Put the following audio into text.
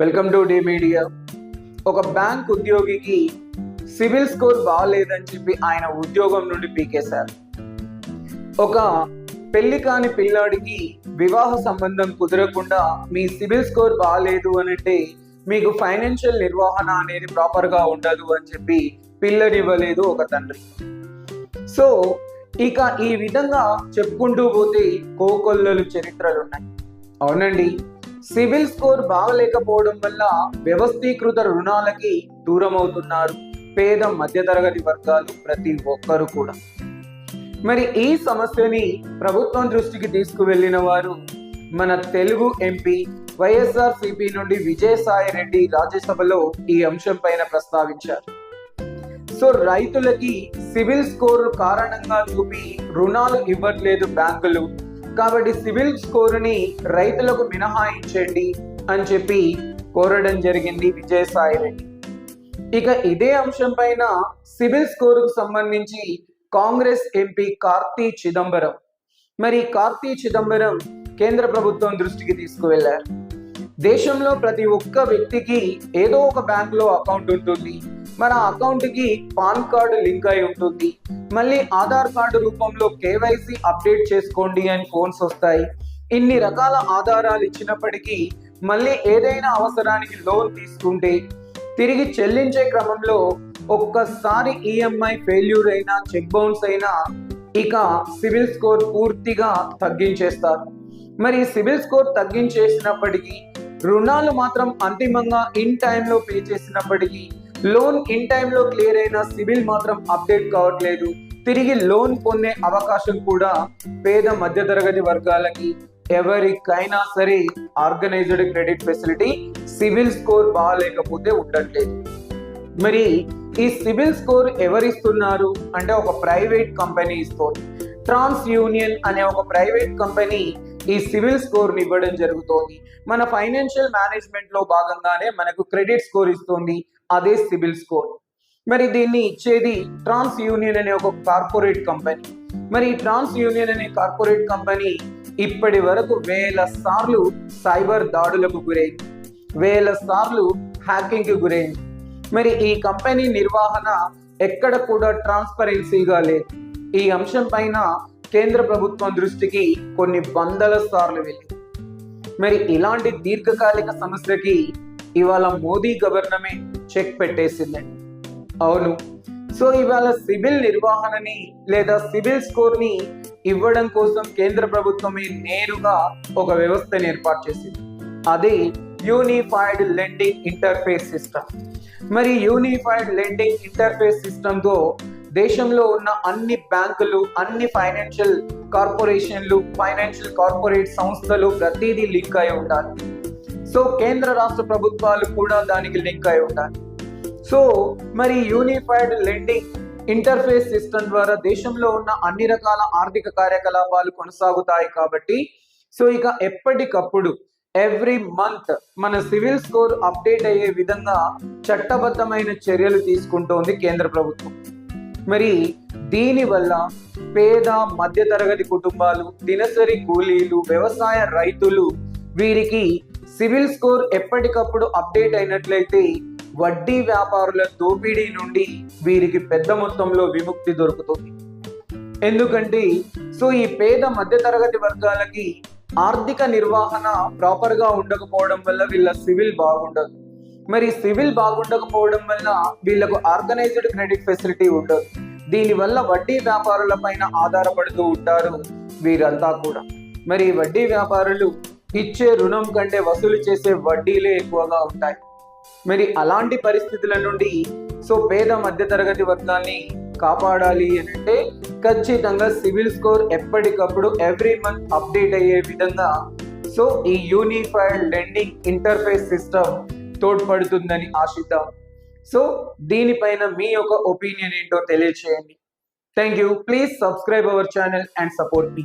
Welcome to the media ఒక bank ఉద్యోగికి CIBIL score బాగాలేదని చెప్పి ఆయన ఉద్యోగం నుండి పీకేశారు. ఒక పెళ్ళి కాని పిల్లాడికి వివాహ సంబంధం కుదరకుండా మీ సివిల్ స్కోర్ బాగాలేదు అని అంటే మీకు ఫైనాన్షియల్ నిర్వహణ అనేది ప్రాపర్గా ఉండదు అని చెప్పి పిల్లనివ్వలేదు ఒక తండ్రి. సో ఇక ఈ విధంగా చెప్పుకుంటూ పోతే కోకొల్లలు చరిత్రలు ఉన్నాయి అవునండి. సివిల్ స్కోర్ బాగలేకపోవడం వల్ల వ్యవస్థీకృత రుణాలకి దూరం అవుతున్నారు పేద మధ్యతరగతి వర్గాలు ప్రతి ఒక్కరు కూడా. మరి ఈ సమస్యని ప్రభుత్వం దృష్టికి తీసుకువెళ్ళిన వారు మన తెలుగు ఎంపీ వైఎస్ఆర్ సిపి నుండి విజయసాయి రెడ్డి రాజ్యసభలో ఈ అంశం పైన ప్రస్తావించారు. సో రైతులకి సివిల్ స్కోర్ కారణంగా చూపి రుణాలు ఇవ్వట్లేదు బ్యాంకులు. కాబట్టి సివిల్ స్కోరుని రైతులకు మినహాయించండి అని చెప్పి కోరడం జరిగింది విజయసాయి రెడ్డి. ఇక ఇదే అంశం పైన సివిల్ స్కోరుకు సంబంధించి కాంగ్రెస్ ఎంపీ కార్తీ చిదంబరం. మరి కార్తీ చిదంబరం కేంద్ర ప్రభుత్వం దృష్టికి తీసుకువెళ్ళారు దేశంలో ప్రతి ఒక్క వ్యక్తికి ఏదో ఒక బ్యాంకులో అకౌంట్ ఉంటుంది. మన అకౌంట్కి పాన్ కార్డు లింక్ అయి ఉంటుంది. మళ్ళీ ఆధార్ కార్డు రూపంలో కేవైసీ అప్డేట్ చేసుకోండి అని ఫోన్స్ వస్తాయి. ఇన్ని రకాల ఆధారాలు ఇచ్చినప్పటికీ మళ్ళీ ఏదైనా అవసరానికి లోన్ తీసుకుంటే తిరిగి చెల్లించే క్రమంలో ఒక్కసారి ఈఎంఐ ఫెయిల్యూర్ అయినా చెక్ బౌన్స్ అయినా ఇక సివిల్ స్కోర్ పూర్తిగా తగ్గించేస్తారు. మరి సివిల్ స్కోర్ తగ్గించేసినప్పటికీ రుణాలు మాత్రం అంతిమంగా ఇన్ టైంలో పే చేసినప్పటికీ లోన్ ఇన్ టైంలో క్లియర్ అయిన సివిల్ మాత్రం అప్డేట్ కావట్లేదు. తిరిగి లోన్ పొందే అవకాశం కూడా పేద మధ్యతరగతి వర్గాలకి ఎవరికైనా సరే organised credit facility CIBIL score బాగాలేకపోతే ఉండట్లేదు. మరి ఈ సివిల్ స్కోర్ ఎవరిస్తున్నారు? అంటే ఒక ప్రైవేట్ కంపెనీ ఇస్తుంది ట్రాన్స్ యూనియన్ అనే ఒక ప్రైవేట్ కంపెనీ ఈ సివిల్ స్కోర్ ఇవ్వడం జరుగుతోంది. మన ఫైనాన్షియల్ మేనేజ్మెంట్లో భాగంగానే మనకు క్రెడిట్ స్కోర్ ఇస్తుంది. అదే సిబిల్ స్కోర్. మరి దీన్ని ఇచ్చేది ట్రాన్స్ యూనియన్ అనే ఒక కార్పొరేట్ కంపెనీ. మరి ఈ ట్రాన్స్ యూనియన్ అనే కార్పొరేట్ కంపెనీ ఇప్పటి వరకు వేల సార్లు సైబర్ దాడులకు గురైంది. వేల సార్లు హ్యాకింగ్కి గురైంది. మరి ఈ కంపెనీ నిర్వహణ ఎక్కడ కూడా ట్రాన్స్పరెన్సీగా లేదు. ఈ అంశం పైన కేంద్ర ప్రభుత్వం దృష్టికి కొన్ని వందల సార్లు వెళ్ళింది. మరి ఇలాంటి దీర్ఘకాలిక సమస్యకి ఇవాళ మోదీ గవర్నమెంట్ చెక్ పెట్టేసిందండి. అవును. సో ఇవాళ సివిల్ నిర్వహణని లేదా సివిల్ స్కోర్ని ఇవ్వడం కోసం కేంద్ర ప్రభుత్వమే నేరుగా ఒక వ్యవస్థను ఏర్పాటు చేసింది. అది యూనిఫైడ్ లెండింగ్ ఇంటర్ఫేస్ సిస్టమ్. మరి యూనిఫైడ్ లెండింగ్ ఇంటర్ఫేస్ సిస్టమ్తో దేశంలో ఉన్న అన్ని బ్యాంకులు అన్ని ఫైనాన్షియల్ కార్పొరేషన్లు ఫైనాన్షియల్ కార్పొరేట్ సంస్థలు ప్రతిదీ లింక్ అయి ఉండాలి. సో కేంద్ర రాష్ట్ర ప్రభుత్వాలు కూడా దానికి లింక్ అయి ఉండాలి. సో మరి యూనిఫైడ్ లెండింగ్ ఇంటర్ఫేస్ సిస్టమ్ ద్వారా దేశంలో ఉన్న అన్ని రకాల ఆర్థిక కార్యకలాపాలు కొనసాగుతాయి కాబట్టి సో ఇక ఎప్పటికప్పుడు ఎవ్రీ మంత్ మన సివిల్ స్కోర్ అప్డేట్ అయ్యే విధంగా చట్టబద్ధమైన చర్యలు తీసుకుంటోంది కేంద్ర ప్రభుత్వం. మరి దీనివల్ల పేద మధ్యతరగతి కుటుంబాలు దినసరి కూలీలు వ్యవసాయ రైతులు వీరికి సివిల్ స్కోర్ ఎప్పటికప్పుడు అప్డేట్ అయినట్లయితే వడ్డీ వ్యాపారుల దోపిడీ నుండి వీరికి పెద్ద మొత్తంలో విముక్తి దొరుకుతుంది. ఎందుకంటే సో ఈ పేద మధ్యతరగతి వర్గాలకి ఆర్థిక నిర్వహణ ప్రాపర్గా ఉండకపోవడం వల్ల వీళ్ళ సివిల్ బాగుండదు. మరి సివిల్ బాగుండకపోవడం వల్ల వీళ్ళకు ఆర్గనైజ్డ్ క్రెడిట్ ఫెసిలిటీ ఉండదు. దీనివల్ల వడ్డీ వ్యాపారుల పైన ఆధారపడుతూ ఉంటారు వీరంతా కూడా. మరి వడ్డీ వ్యాపారులు ఇచ్చే రుణం కంటే వసూలు చేసే వడ్డీలే ఎక్కువగా ఉంటాయి. మరి అలాంటి పరిస్థితుల నుండి సో పేద మధ్యతరగతి వర్గాన్ని కాపాడాలి అని అంటే ఖచ్చితంగా సివిల్ స్కోర్ ఎప్పటికప్పుడు ఎవ్రీ మంత్ అప్డేట్ అయ్యే విధంగా సో ఈ యూనిఫైడ్ లెండింగ్ ఇంటర్ఫేస్ సిస్టమ్ తోడ్పడుతుందని ఆశిద్దాం. సో దీనిపైన మీ యొక్క ఒపీనియన్ ఏంటో తెలియచేయండి. Thank you. Please subscribe our channel and support me.